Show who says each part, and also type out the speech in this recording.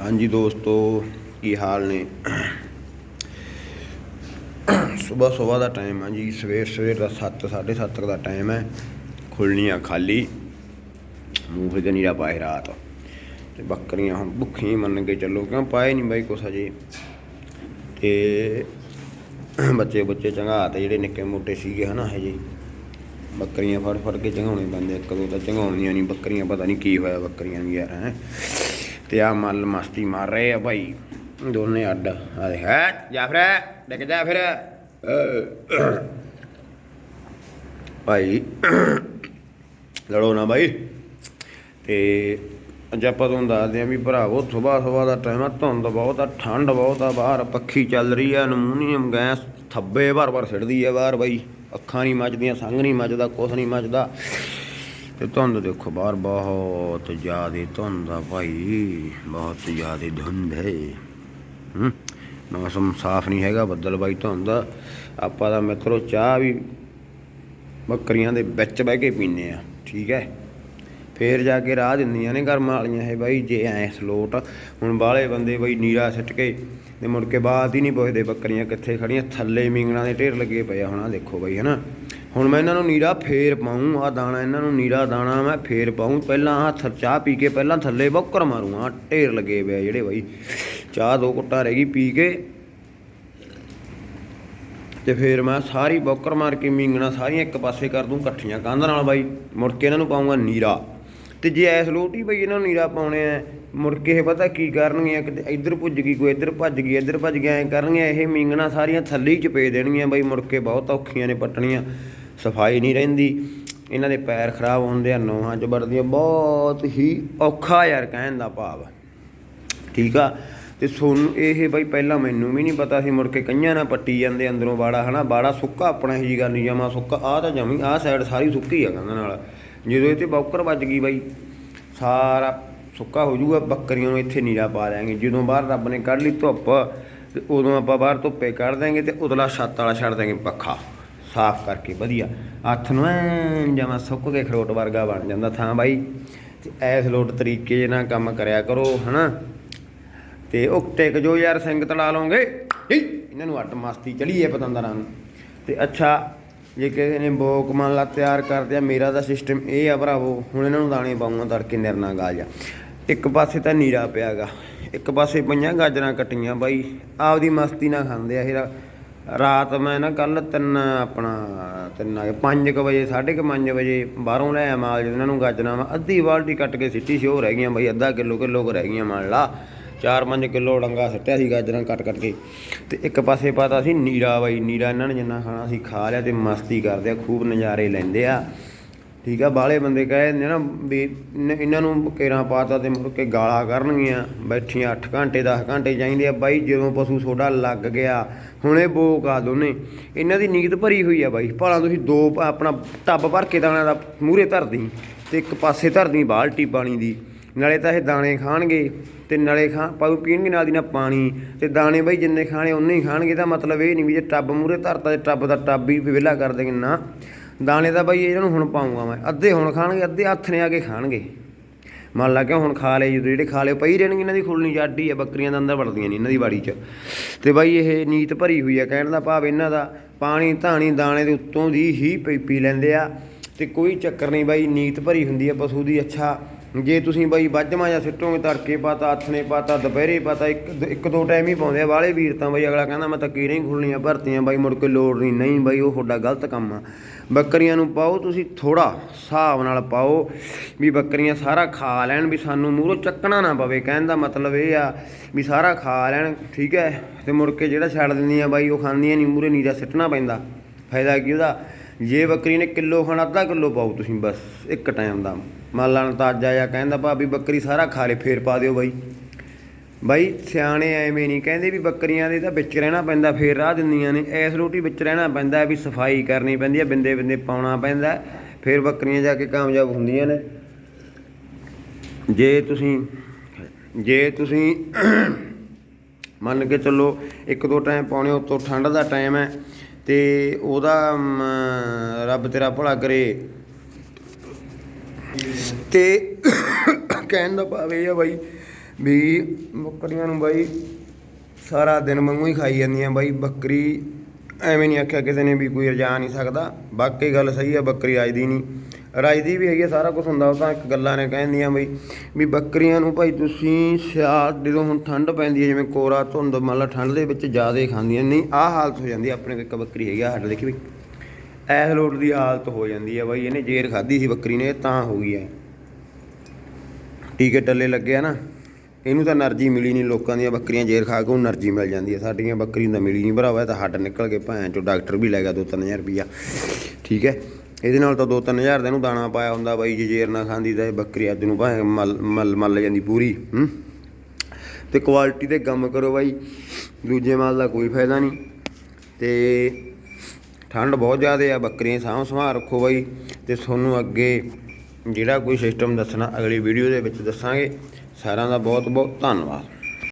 Speaker 1: ਹਾਂਜੀ ਦੋਸਤੋ, ਕੀ ਹਾਲ ਨੇ? ਸਵੇਰ ਸਵੇਰ ਦਾ ਟਾਈਮ ਆ ਜੀ। ਸਵੇਰ ਸਵੇਰ ਦਾ 7 7:30 ਦਾ ਟਾਈਮ ਹੈ ਖੁੱਲਣੀਆਂ ਖਾਲੀ। ਮੂੰਹ ਤੇ ਨੀਰਾ ਪਾਏ ਰਾਤ। ਤੇ ਬੱਕਰੀਆਂ ਹੁਣ ਭੁੱਖੀਆਂ ਮੰਨ ਕੇ ਚੱਲੋ। ਕਿਉਂ ਪਾਏ ਨਹੀਂ ਬਾਈ ਕੁਛ ਹਜੇ? ਤੇ ਬੱਚੇ ਬੱਚੇ ਚੰਗਾ ਤੇ ਜਿਹੜੇ ਨਿੱਕੇ ਮੋਟੇ ਸੀਗੇ ਹਨਾ ਹਜੇ ਬੱਕਰੀਆਂ ਫੜ ਫੜ ਕੇ ਚੰਗਾਉਣੇ ਪੈਂਦੇ ਇੱਕ ਦੋ ਤਾਂ ਚੰਗਾਉਣੀਆਂ ਨਹੀਂ ਬੱਕਰੀਆਂ ਪਤਾ ਨਹੀਂ ਕੀ ਹੋਇਆ ਬੱਕਰੀਆਂ ਵੀ ਯਾਰ, ਹੈ। ਤੇ ਆ ਮੱਲ ਮਸਤੀ ਮਾਰ ਰਹੇ ਆ ਭਾਈ। ਦੋਨੇ ਅੱਡ। ਆ ਦੇ ਹੈ? ਜਾਫਰ ਡਿੱਗ ਜਾ ਫਿਰ। ਭਾਈ, ਲੜੋ ਨਾ ਭਾਈ। ਤੇ ਅੱਜ ਆਪਾਂ ਤੁਹਾਨੂੰ ਦੱਸਦੇ ਆ ਵੀ ਭਰਾਵੋ ਸਵੇਰ ਸਵੇਰ ਦਾ ਟਾਈਮ ਆ, ਧੁੰਦ ਬਹੁਤ ਆ, ਠੰਡ ਬਹੁਤ ਆ, ਬਾਹਰ ਪੱਖੀ ਚੱਲ ਰਹੀ ਆ ਅਲਮੂਨੀਅਮ ਗੈਸ ਥੱਬੇ ਭਰ ਭਰ ਛਿੜਦੀ ਆ ਬਾਹਰ ਬਾਈ ਅੱਖਾਂ ਨਹੀਂ ਮੱਚਦੀਆਂ, ਸੰਗ ਨਹੀਂ ਮੱਚਦਾ, ਕੁਛ ਨਹੀਂ ਮੱਚਦਾ। ਤੇ ਧੁੰਦ ਦੇਖੋ ਬਾਹਰ ਬਹੁਤ ਜ਼ਿਆਦੇ ਧੁੰਦ ਆ ਭਾਈ, ਬਹੁਤ ਜ਼ਿਆਦੇ ਧੁੰਦ ਹੈ। ਹੂੰ, ਮੌਸਮ ਸਾਫ਼ ਨਹੀਂ ਹੈਗਾ, ਬੱਦਲ ਬਾਈ ਧੁੰਦ ਆ। ਆਪਾਂ ਦਾ ਮਿੱਤਰੋ ਚਾਹ ਵੀ ਬੱਕਰੀਆਂ ਦੇ ਵਿੱਚ ਬਹਿ ਕੇ ਪੀਨੇ ਆ, ਠੀਕ ਹੈ? ਫੇਰ ਜਾ ਕੇ ਰਾਹ ਦਿੰਦੀਆਂ ਨੇ ਘਰਮ ਵਾਲੀਆਂ ਇਹ ਬਾਈ, ਜੇ ਐ ਸਲੋਟ ਹੁਣ ਬਾਹਲੇ ਬੰਦੇ ਬਈ ਨੀਰਾ ਸਿੱਟ ਕੇ ਤੇ ਮੁੜ ਕੇ ਬਾਅਦ ਹੀ ਨਹੀਂ ਪੁੱਛਦੇ ਬੱਕਰੀਆਂ ਕਿੱਥੇ ਖੜੀਆਂ ਥੱਲੇ ਮਿੰਗਣਾ ਦੇ ਢੇਰ ਲੱਗੇ ਪਏ ਆ ਹੁਣ ਦੇਖੋ ਬਾਈ, ਹਨਾ? ਹੁਣ ਮੈਂ ਇਹਨਾਂ ਨੂੰ ਨੀਰਾ ਫੇਰ ਪਾਉਂ ਆ ਦਾਣਾ, ਇਹਨਾਂ ਨੂੰ ਨੀਰਾ ਦਾਣਾ ਮੈਂ ਫੇਰ ਪਾਉਂ। ਪਹਿਲਾਂ ਹੱਥ ਚਾਹ ਪੀ ਕੇ ਪਹਿਲਾਂ ਥੱਲੇ ਬੋਕਰ ਮਾਰੂ ਆ ਢੇਰ ਲੱਗੇ ਪਏ ਜਿਹੜੇ ਬਾਈ। ਚਾਹ ਦੋ ਘੁੱਟਾਂ ਰਹਿ ਗਈ ਪੀ ਕੇ। ਤੇ ਫਿਰ ਮੈਂ ਸਾਰੀ ਬੋਕਰ ਮਾਰ ਕੇ ਮੀਂਗਣਾ ਸਾਰੀਆਂ ਇੱਕ ਪਾਸੇ ਕਰ ਦੂੰ ਇਕੱਠੀਆਂ ਕੰਧ ਨਾਲ ਬਾਈ। ਮੁੜ ਕੇ ਇਹਨਾਂ ਨੂੰ ਪਾਉਂਗਾ ਨੀਰਾ। ਤੇ ਜੇ ਐਸ ਲੋਟੀ ਬਈ ਇਹਨਾਂ ਨੂੰ ਨੀਰਾ ਪਾਉਣੇ ਆ, ਮੁੜ ਕੇ ਇਹ ਪਤਾ ਕੀ ਕਰਨਗੀਆਂ ਕਿਤੇ ਇੱਧਰ ਭੁੱਜ ਗਈ, ਕੋਈ ਇੱਧਰ ਭੱਜ ਗਈ, ਇੱਧਰ ਭੱਜ ਗਿਆ ਐ ਕਰਨਗੀਆਂ, ਇਹ ਮੀਂਗਣਾ ਸਾਰੀਆਂ ਥੱਲੇ ਹੀ ਚਪੇ ਦੇਣਗੀਆਂ ਬਈ, ਮੁੜ ਕੇ ਬਹੁਤ ਔਖੀਆਂ ਨੇ ਪੱਟਣੀਆਂ। ਸਫ਼ਾਈ ਨਹੀਂ ਰਹਿੰਦੀ। ਇਹਨਾਂ ਦੇ ਪੈਰ ਖਰਾਬ ਹੁੰਦੇ ਆ, ਨੋਹਾਂ ਚ ਵਰਦੀਆਂ ਬਹੁਤ ਹੀ ਔਖਾ ਯਾਰ ਕਹਿਣ ਦਾ ਭਾਵ। ਠੀਕ ਆ? ਤੇ ਸੋਨੂੰ ਇਹ ਬਈ ਪਹਿਲਾਂ ਮੈਨੂੰ ਵੀ ਨਹੀਂ ਪਤਾ ਸੀ, ਮੁੜ ਕੇ ਕਈਆਂ ਨਾਲ ਪੱਟੀ ਜਾਂਦੇ ਅੰਦਰੋਂ ਬਾੜਾ ਹਨਾ? ਬਾੜਾ ਸੁੱਕਾ ਆਪਣਾ ਹੀ ਗੱਲ ਨਹੀਂ, ਜਮਾ ਸੁੱਕਾ। ਆ ਤਾਂ ਜਮੀ ਆ ਸਾਈਡ ਸਾਰੀ ਸੁੱਕੀ ਆ ਕੰਧ ਨਾਲ। ਜਦੋਂ ਇਹ ਤੇ ਬੌਕਰ ਵੱਜ ਗਈ ਬਈ, ਸਾਰਾ ਸੁੱਕਾ ਹੋ ਜਾਊਗਾ, ਬੱਕਰੀਆਂ ਨੂੰ ਇੱਥੇ ਨੀਰਾ ਪਾ ਦਿਆਂਗੇ। ਜਦੋਂ ਬਾਹਰ ਰੱਬ ਨੇ ਕੱਢ ਲਈ ਧੁੱਪ, ਤੇ ਉਦੋਂ ਆਪਾਂ ਬਾਹਰ ਧੁੱਪੇ ਕੱਢ ਦਾਂਗੇ ਤੇ ਉਤਲਾ ਛੱਤ ਵਾਲਾ ਛੱਡ ਦਾਂਗੇ ਪੱਖਾ। ਸਾਫ਼ ਕਰਕੇ, ਵਧੀਆ। ਹੱਥ ਨੂੰ ਐਨ ਜਮਾ ਸੁੱਕ ਕੇ ਖਰੋਟ ਵਰਗਾ ਬਣ ਜਾਂਦਾ ਥਾਂ ਬਾਈ। ਤੇ ਐਸ ਲੋਟ ਤਰੀਕੇ ਨਾਲ ਕੰਮ ਕਰਿਆ ਕਰੋ, ਹਨਾ? ਤੇ ਉਹ ਟਿਕ ਜੋ ਯਾਰ ਸੰਗਤ ਲਾ ਲਓਗੇ ਇਹਨਾਂ ਨੂੰ ਅੱਟ ਮਸਤੀ ਚੜੀਏ ਪਤੰਦਰਾਂ ਨੂੰ। ਤੇ ਅੱਛਾ, ਜੇ ਕਿਸੇ ਨੇ ਬੋਕ ਮੰਨ ਲਾ ਤਿਆਰ ਕਰਦੇ ਆ ਮੇਰਾ ਦਾ ਸਿਸਟਮ ਇਹ ਆ ਭਰਾਵੋ, ਹੁਣ ਇਹਨਾਂ ਨੂੰ ਦਾਣੇ ਪਾਉਂਗਾ, ਤੜਕੇ ਨਿਰਨਾ ਗਾਜਾ ਇੱਕ ਪਾਸੇ ਤਾਂ ਨੀਰਾ ਪਿਆਗਾ ਇੱਕ ਪਾਸੇ ਪਈਆਂ ਗਾਜਰਾਂ ਕੱਟੀਆਂ ਬਾਈ। ਆਪਦੀ ਮਸਤੀ ਨਾਲ ਖਾਂਦੇ ਆ ਇਹ ਰਾਤ ਮੈਂ ਨਾ ਕੱਲ ਤਿੰਨ ਆਪਣਾ ਤਿੰਨ ਆ 5 ਵਜੇ 5:30 ਵਜੇ ਬਾਹਰੋਂ ਲੈ ਆ ਮਾਲ ਜਿਹਨਾਂ ਨੂੰ ਗਾਜਰਾਂ ਵਾ, ਅੱਧੀ ਬਾਲਟੀ ਕੱਟ ਕੇ ਸਿੱਟੀ ਸੀ, ਉਹ ਰਹਿ ਗਈਆਂ ਬਾਈ, ਅੱਧਾ ਕਿਲੋ ਕਿਲੋ ਕੁ ਰਹਿ ਗਈਆਂ ਮੰਨ ਲਾ। 4-5 ਕਿਲੋ ਡੰਗਾ ਸੱਟਿਆ ਸੀ ਗਾਜਰਾਂ ਕੱਟ ਕੱਟ ਕੇ। ਤੇ ਇੱਕ ਪਾਸੇ ਪਾਤਾ ਸੀ ਨੀਰਾ ਬਾਈ, ਨੀਰਾ ਇਹਨਾਂ ਨੇ ਜਿੰਨਾ ਖਾਣਾ ਸੀ ਖਾ ਲਿਆ ਤੇ ਮਸਤੀ ਕਰਦੇ ਆ, ਖੂਬ ਨਜ਼ਾਰੇ ਲੈਂਦੇ ਆ। ਠੀਕ ਆ, ਬਾਹਲੇ ਬੰਦੇ ਕਹੇ ਨੇ ਨਾ ਵੀ ਇਨ- ਇਹਨਾਂ ਨੂੰ ਕੇਰਾਂ ਪਾਤਾ ਤੇ ਮੁੜ ਕੇ ਗਾਲਾਂ ਕਰਨਗੀਆਂ। ਬੈਠੀਆਂ 8 ਘੰਟੇ 10 ਘੰਟੇ ਚਾਹੀਦੇ ਆ ਬਾਈ, ਜਦੋਂ ਪਸ਼ੂ ਤੁਹਾਡਾ ਲੱਗ ਗਿਆ, ਹੁਣੇ ਬੋਕ ਆ ਦੋਨੇ। ਇਹਨਾਂ ਦੀ ਨੀਂਦ ਭਰੀ ਹੋਈ ਆ ਬਾਈ। ਭਾਲਾਂ ਤੁਸੀਂ ਦੋ ਪ- ਆਪਣਾ ਟੱਬ ਭਰ ਕੇ ਦਾਣਾ ਦਾ ਮੂਹਰੇ ਧਰਦੀ ਤੇ ਇੱਕ ਪਾਸੇ ਧਰਦੀ ਬਾਲਟੀ ਪਾਣੀ ਦੀ। ਨਾਲੇ ਤਾਂ ਇਹ ਦਾਣੇ ਖਾਣਗੇ ਤੇ ਨਾਲੇ ਖਾ ਪਾਉ ਪੀਣਗੇ ਨਾਲ ਦੀ ਨਾਲ ਪਾਣੀ ਤੇ ਦਾਣੇ ਬਾਈ ਜਿੰਨੇ ਖਾਣੇ ਉਨੇ ਹੀ ਖਾਣਗੇ। ਤਾਂ ਮਤਲਬ ਇਹ ਨਹੀਂ ਵੀ ਜੇ ਟੱਬ ਮੂਹਰੇ ਧਰਤਾ ਤੇ ਟੱਬ ਦਾ ਟੱਬ ਹੀ ਵਿਹਲਾ ਕਰ ਦੇਗੇ ਨਾ ਦਾਣੇ ਤਾਂ ਬਾਈ ਇਹਨਾਂ ਨੂੰ ਹੁਣ ਪਾਉਂਗਾ ਮੈਂ। ਅੱਧੇ ਹੁਣ ਖਾਣਗੇ, ਅੱਧੇ ਹੱਥ ਨੇ ਆ ਕੇ ਖਾਣਗੇ। ਮੰਨ ਲਾ ਕਿ ਹੁਣ ਖਾ ਲਏ, ਜਦੋਂ ਜਿਹੜੇ ਖਾ ਲਏ ਪਈ ਰਹਿਣਗੇ, ਇਹਨਾਂ ਦੀ ਖੁੱਲਣੀ ਜਾਡੀ ਆ, ਬੱਕਰੀਆਂ ਦੇ ਅੰਦਰ ਵੜਦੀਆਂ ਨਹੀਂ ਇਹਨਾਂ ਦੀ ਬਾੜੀ 'ਚ। ਤੇ ਬਾਈ ਇਹ ਨੀਤ ਭਰੀ ਹੋਈ ਆ, ਕਹਿਣ ਦਾ ਭਾਵ ਇਹਨਾਂ ਦਾ ਪਾਣੀ, ਧਾਣੀ, ਦਾਣੇ ਦੇ ਉੱਤੋਂ ਦੀ ਹੀ ਪੀ ਪੀ ਲੈਂਦੇ ਆ। ਤੇ ਕੋਈ ਚੱਕਰ ਨਹੀਂ ਬਾਈ, ਨੀਤ ਭਰੀ ਹੁੰਦੀ ਆ, ਪਸ਼ੂ ਦੀ, ਅੱਛਾ ਜੇ ਤੁਸੀਂ ਬਾਈ ਵੱਜਵਾਂ ਜਾਂ ਸਿੱਟੋਗੇ ਤੜਕੇ ਪਾਤਾ ਹੱਥ ਪਾਤਾ ਦੁਪਹਿਰੇ ਪਾਤਾ ਇੱਕ ਇੱਕ ਦੋ ਟਾਈਮ ਹੀ ਪਾਉਂਦੇ ਆ। ਵਾਲੇ ਵੀਰ ਤਾਂ ਬਾਈ ਅਗਲਾ ਕਹਿੰਦਾ, ਮੈਂ ਤਾਂ ਕੀਰਾਂ ਹੀ ਖੁੱਲਣੀਆਂ ਭਰਤੀਆਂ, ਬਾਈ ਮੁੜ ਕੇ ਲੋੜ ਨਹੀਂ ਨਹੀਂ ਬਾਈ, ਉਹ ਤੁਹਾਡਾ ਗਲਤ ਕੰਮ ਆ। ਬੱਕਰੀਆਂ ਨੂੰ ਪਾਓ, ਤੁਸੀਂ ਥੋੜਾ ਹਿਸਾਬ ਨਾਲ ਪਾਓ ਵੀ ਬੱਕਰੀਆਂ ਸਾਰਾ ਖਾ ਲੈਣ ਵੀ ਸਾਨੂੰ ਮੂਹਰੋਂ ਚੱਕਣਾ ਨਾ ਪਵੇ। ਕਹਿਣ ਦਾ ਮਤਲਬ ਇਹ ਆ ਵੀ ਸਾਰਾ ਖਾ ਲੈਣ, ਠੀਕ ਹੈ? ਤੇ ਮੁੜ ਕੇ ਜਿਹੜਾ ਛੱਡ ਦਿੰਦੀਆਂ ਬਾਈ, ਉਹ ਖਾਂਦੀਆਂ ਨਹੀਂ ਮੂਹਰੇ ਨੀਰਾ ਸਿੱਟਣਾ ਪੈਂਦਾ। ਫਾਇਦਾ ਕੀ ਉਹਦਾ? ਜੇ ਬੱਕਰੀ ਨੇ ਕਿਲੋ ਖਾਣਾ, ਅੱਧਾ ਕਿਲੋ ਪਾਓ ਤੁਸੀਂ, ਬਸ, ਇੱਕ ਟਾਈਮ ਦਾ। ਮੰਨ ਲਾਂ ਤਾਜਾ ਜਾਂ ਕਹਿੰਦਾ, ਭਾਬੀ, ਬੱਕਰੀ ਸਾਰਾ ਖਾ ਲੇ, ਫੇਰ ਪਾ ਦਿਓ ਬਾਈ। ਬਾਈ, ਸਿਆਣੇ ਐਵੇਂ ਨਹੀਂ ਕਹਿੰਦੇ ਵੀ ਬੱਕਰੀਆਂ ਦੇ ਤਾਂ ਵਿੱਚ ਰਹਿਣਾ ਪੈਂਦਾ, ਫੇਰ ਰਾਹ ਦਿੰਦੀਆਂ ਨੇ। ਐਸ ਰੋਟੀ ਵਿੱਚ ਰਹਿਣਾ ਪੈਂਦਾ ਵੀ ਸਫ਼ਾਈ ਕਰਨੀ ਪੈਂਦੀ ਹੈ ਬਿੰਦੇ ਬਿੰਦੇ ਪਾਉਣਾ ਪੈਂਦਾ, ਫੇਰ ਬੱਕਰੀਆਂ ਜਾ ਕੇ ਕਾਮਯਾਬ ਹੁੰਦੀਆਂ ਨੇ। ਜੇ ਤੁਸੀਂ ਜੇ ਤੁਸੀਂ ਮੰਨ ਕੇ ਚੱਲੋ ਇੱਕ ਦੋ ਟਾਈਮ ਪਾਉਣੇ, ਉਤੋਂ ਠੰਡ ਦਾ ਟਾਈਮ ਹੈ ਤੇ ਉਹਦਾ ਰੱਬ ਤੇਰਾ ਭਲਾ ਕਰੇ। ਤੇ ਕਹਿਣ ਦਾ ਭਾਵ ਇਹ ਆ ਬਾਈ ਵੀ ਬੱਕਰੀਆਂ ਨੂੰ ਬਾਈ ਸਾਰਾ ਦਿਨ ਵਾਂਗੂ ਹੀ ਖਾਈ ਜਾਂਦੀਆਂ ਬਾਈ। ਬੱਕਰੀ ਐਵੇਂ ਨਹੀਂ ਆਖਿਆ ਕਿਸੇ ਨੇ ਵੀ ਕੋਈ ਰਜਾ ਨਹੀਂ ਸਕਦਾ। ਬਾਕੀ ਗੱਲ ਸਹੀ ਆ, ਬੱਕਰੀ ਰਾਜਦੀ ਨਹੀਂ। ਰਾਜਦੀ ਵੀ ਹੈਗੀ ਸਾਰਾ ਕੁਝ ਹੁੰਦਾ, ਉਹ ਤਾਂ ਇੱਕ ਗੱਲਾਂ ਨੇ ਕਹਿੰਦੀਆਂ ਬਈ, ਵੀ ਬੱਕਰੀਆਂ ਨੂੰ ਭਾਈ ਤੁਸੀਂ ਸਿਆਲ, ਜਦੋਂ ਹੁਣ ਠੰਡ ਪੈਂਦੀ ਹੈ, ਜਿਵੇਂ ਕੋਰਾ, ਧੁੰਦ ਮਤਲਬ ਠੰਡ ਦੇ ਵਿੱਚ ਜ਼ਿਆਦਾ ਖਾਂਦੀਆਂ, ਨਹੀਂ, ਆਹ ਹਾਲਤ ਹੋ ਜਾਂਦੀ ਆਪਣੇ ਇੱਕ ਬੱਕਰੀ ਹੈਗੀ ਆ ਹੱਡ ਦੇਖੀ ਵੀ ਐਸ ਲੋਟ ਦੀ ਹਾਲਤ ਹੋ ਜਾਂਦੀ ਆ ਬਾਈ, ਇਹਨੇ ਜੇਰ ਖਾਧੀ ਸੀ ਬੱਕਰੀ ਨੇ ਤਾਂ ਹੋ ਗਈ ਹੈ ਟੀਕੇ ਟੱਲੇ ਲੱਗੇ ਆ ਨਾ, ਇਹਨੂੰ ਤਾਂ એનર્ਜੀ ਮਿਲੀ ਨਹੀਂ, ਲੋਕਾਂ ਦੀਆਂ ਬੱਕਰੀਆਂ ਜੇਰ ਖਾ ਕੇ ਉਹਨੂੰ એનર્ਜੀ ਮਿਲ ਜਾਂਦੀ ਹੈ ਸਾਡੀਆਂ ਬੱਕਰੀਆਂ ਦਾ ਮਿਲੀ ਨਹੀਂ, ਭਰਾਵਾ ਤਾਂ ਹੱਡ ਨਿਕਲ ਕੇ ਭੈਣ ਚੋਂ ਡਾਕਟਰ ਵੀ ਲੈ ਗਿਆ 2-3000 ਰੁਪਇਆ ਠੀਕ ਹੈ। ਇਹਦੇ ਨਾਲ ਤਾਂ 2-3000 ਦਾ ਇਹਨੂੰ ਦਾਣਾ ਪਾਇਆ ਹੁੰਦਾ ਬਾਈ, ਜੇ ਜੇਰ ਨਾ ਖਾਂਦੀ ਤਾਂ ਇਹ ਬੱਕਰੀ ਅੱਜ ਨੂੰ ਭਾਵੇਂ ਮਲ ਮਲ, ਮੱਲ ਜਾਂਦੀ ਪੂਰੀ, ਹੂੰ। ਤੇ ਕੁਆਲਿਟੀ ਤੇ ਕੰਮ ਕਰੋ ਬਾਈ, ਦੂਜੇ ਮਾਲ ਦਾ ਕੋਈ ਫਾਇਦਾ ਨਹੀਂ। ਤੇ ਠੰਡ ਬਹੁਤ ਜ਼ਿਆਦਾ ਆ, ਬੱਕਰੀਆਂ ਸਾਂਭ ਸੰਭਾਲ ਰੱਖੋ ਬਾਈ। ਤੇ ਤੁਹਾਨੂੰ ਅੱਗੇ ਜਿਹੜਾ ਕੋਈ ਸਿਸਟਮ ਦੱਸਣਾ, ਅਗਲੀ ਵੀਡੀਓ ਦੇ ਵਿੱਚ ਦੱਸਾਂਗੇ। ਸਾਰਿਆਂ ਦਾ ਬਹੁਤ ਬਹੁਤ ਧੰਨਵਾਦ।